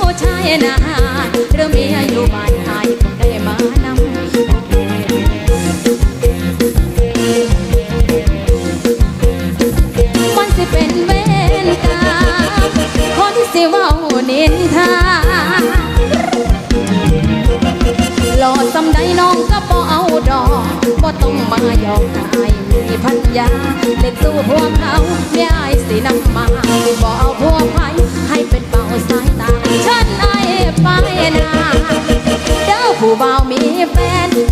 ผู้ชายนาเริ่มมีอายุบานอายคงได้มานำมันจะเป็นเวนกาคนสิว่านินทาหลอดสำใดน้องก็บ่เอาดอกบ่ต้องมายอกอายมีพันยาเล็กสู้พวกเขาไม่อายสินำมาบ่เอาพวกไผให้เป็นเป่าสายตา band.